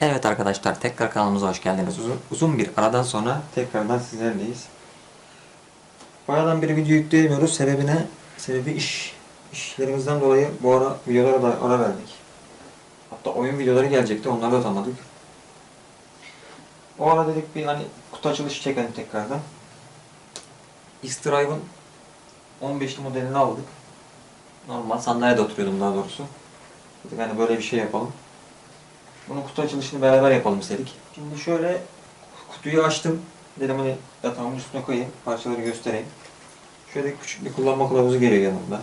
Evet arkadaşlar tekrar kanalımıza hoş geldiniz. Uzun, uzun bir aradan sonra tekrardan sizlerleyiz. Bayağıdan beri video yükleyemiyoruz. Sebebine, sebebi iş. işlerimizden dolayı bu ara videolara da ara verdik. Hatta oyun videoları gelecekti onları da atamadık. O ara dedik bir hani kutu açılışı çekelim tekrardan. X-Drive'ın 15'li modelini aldık. Normal sandalyede oturuyordum daha doğrusu. Dedik hani böyle bir şey yapalım. Bunun kutu açılışını beraber yapalım istedik. Şimdi şöyle kutuyu açtım. Dedim hani yatağımın üstüne koyayım. Parçaları göstereyim. Şöyle küçük bir kullanma kılavuzu geliyor yanında.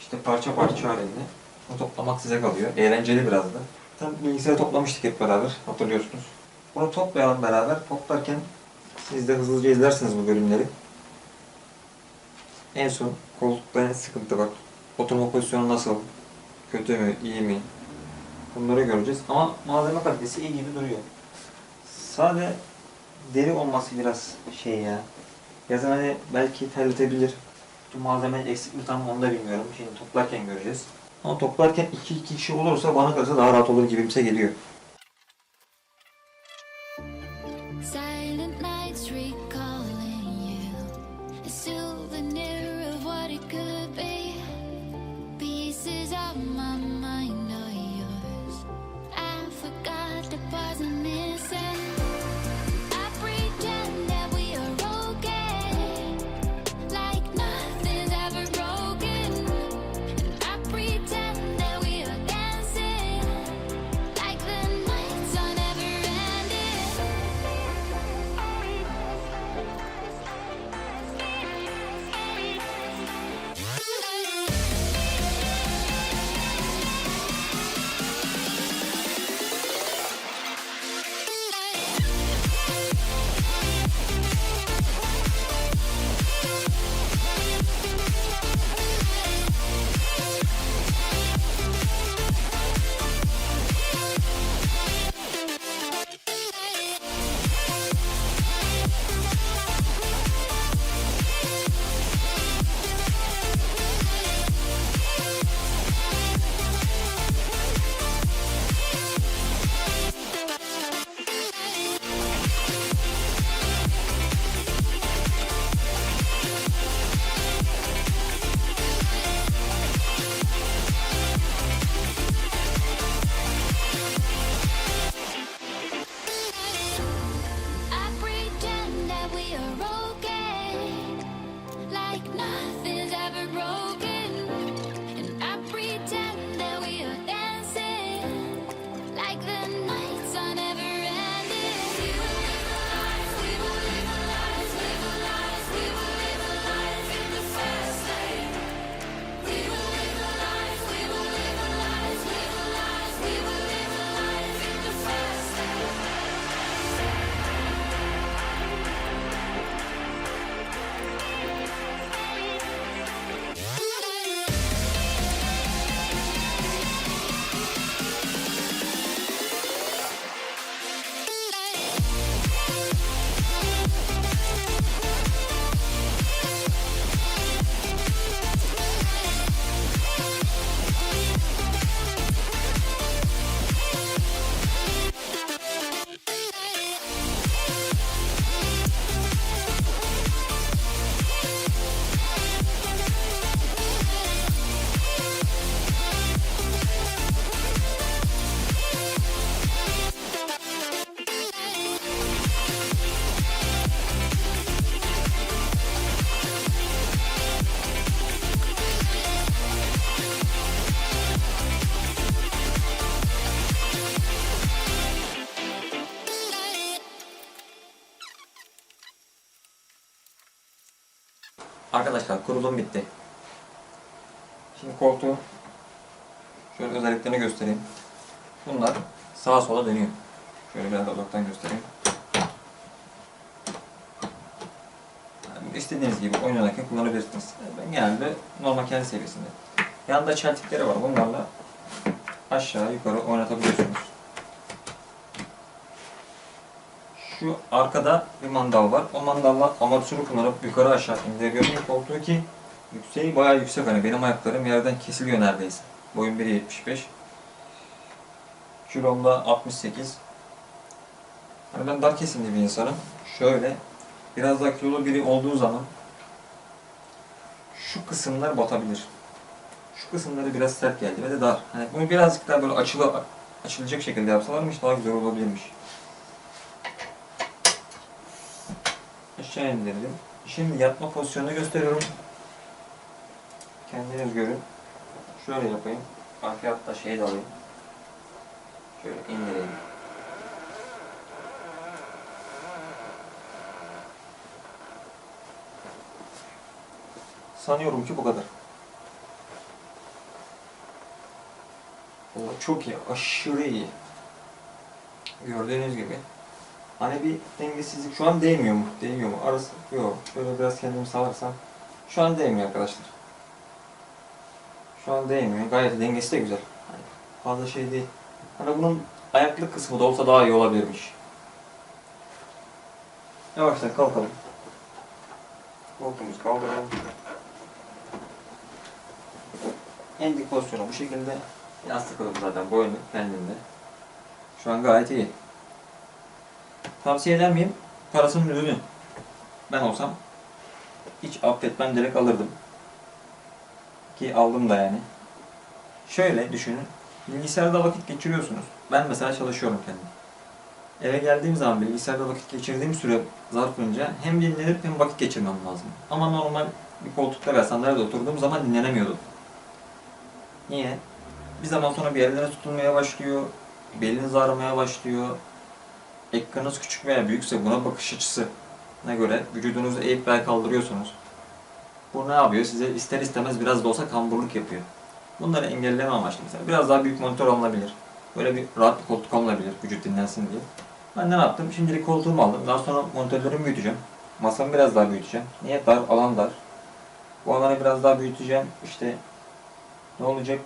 İşte parça parça halinde. Bunu toplamak size kalıyor. Eğlenceli biraz da. Tam bilgisayarı toplamıştık hep beraber. Hatırlıyorsunuz. Bunu toplayalım beraber. Toplarken siz de hızlıca izlersiniz bu bölümleri. En son koltukta ne sıkıntı var? Oturma pozisyonu nasıl? Kötü mü? iyi mi? Bunları göreceğiz ama malzeme kalitesi iyi gibi duruyor. Sade deri olması biraz şey ya. Yazın hani belki terletebilir. Bu malzemenin eksik mi tam onu da bilmiyorum. Şimdi toplarken göreceğiz. Ama toplarken iki, iki kişi olursa bana kalırsa daha rahat olur gibimse geliyor. Arkadaşlar kurulum bitti. Şimdi koltuğu şöyle özelliklerini göstereyim. Bunlar sağa sola dönüyor. Şöyle biraz uzaktan göstereyim. Yani istediğiniz gibi oyun oynarken kullanabilirsiniz. Ben genelde normal kendi seviyesinde. Yanında çeltikleri var. Bunlarla aşağı yukarı oynatabiliyorsunuz. Şu arkada bir mandal var. O mandalla amatörü kullanıp yukarı aşağı indirebiliyorum koltuğu ki yükseği bayağı yüksek. Hani benim ayaklarım yerden kesiliyor neredeyse. Boyum 1.75. Kilom da 68. Hani ben dar kesimli bir insanım. Şöyle biraz daha kilolu biri olduğu zaman şu kısımlar batabilir. Şu kısımları biraz sert geldi ve de dar. Hani bunu birazcık daha böyle açılı açılacak şekilde yapsalarmış daha güzel olabilirmiş. Aşağı indirdim. Şimdi yatma pozisyonunu gösteriyorum. Kendiniz görün. Şöyle yapayım. Arkaya hatta şeyi de alayım. Şöyle indireyim. Sanıyorum ki bu kadar. Çok iyi, aşırı iyi. Gördüğünüz gibi. Hani bir dengesizlik şu an değmiyor mu? Değmiyor mu? Arası yok. Şöyle biraz kendimi salarsam. Şu an değmiyor arkadaşlar. Şu an değmiyor. Gayet dengesi de güzel. Hani fazla şey değil. Hani bunun ayaklık kısmı da olsa daha iyi olabilirmiş. Yavaştan kalkalım. Koltuğumuzu kaldıralım. En dik pozisyonu bu şekilde yastık alalım zaten boynu kendinde. Şu an gayet iyi. Tavsiye eder miyim? Parasının ürünü. Ben olsam hiç affetmem direkt alırdım. Ki aldım da yani. Şöyle düşünün. Bilgisayarda vakit geçiriyorsunuz. Ben mesela çalışıyorum kendim. Eve geldiğim zaman bilgisayarda vakit geçirdiğim süre zarfınca hem dinlenip hem vakit geçirmem lazım. Ama normal bir koltukta veya sandalyede oturduğum zaman dinlenemiyordum. Niye? Bir zaman sonra bir yerlere tutulmaya başlıyor, beliniz ağrımaya başlıyor. Ekranınız küçük veya büyükse buna bakış açısına göre vücudunuzu eğip bel kaldırıyorsunuz. Bu ne yapıyor? Size ister istemez biraz da olsa kamburluk yapıyor. Bunları engelleme amaçlı mesela. Biraz daha büyük monitör alınabilir. Böyle bir rahat bir koltuk alınabilir vücut dinlensin diye. Ben ne yaptım? Şimdilik koltuğumu aldım. Daha sonra monitörlerimi büyüteceğim. Masamı biraz daha büyüteceğim. Niye? Dar, alan dar. Bu alanı biraz daha büyüteceğim. İşte ne olacak?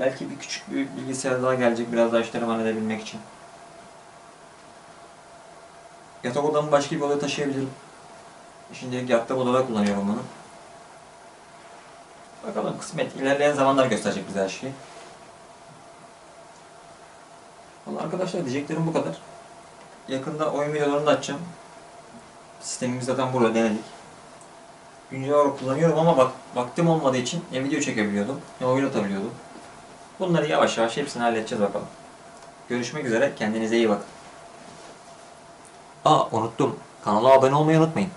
Belki bir küçük bir bilgisayar daha gelecek biraz daha işlerimi halledebilmek için. Yatak odamı başka bir odaya taşıyabilirim. Şimdilik yattığım odada kullanıyorum bunu. Bakalım kısmet. İlerleyen zamanlar gösterecek bize her şeyi. Vallahi arkadaşlar diyeceklerim bu kadar. Yakında oyun videolarını da açacağım. Sistemimiz zaten burada denedik. Güncel olarak kullanıyorum ama bak vaktim olmadığı için ne video çekebiliyordum ne oyun atabiliyordum. Bunları yavaş yavaş hepsini halledeceğiz bakalım. Görüşmek üzere. Kendinize iyi bakın. Aa unuttum. Kanala abone olmayı unutmayın.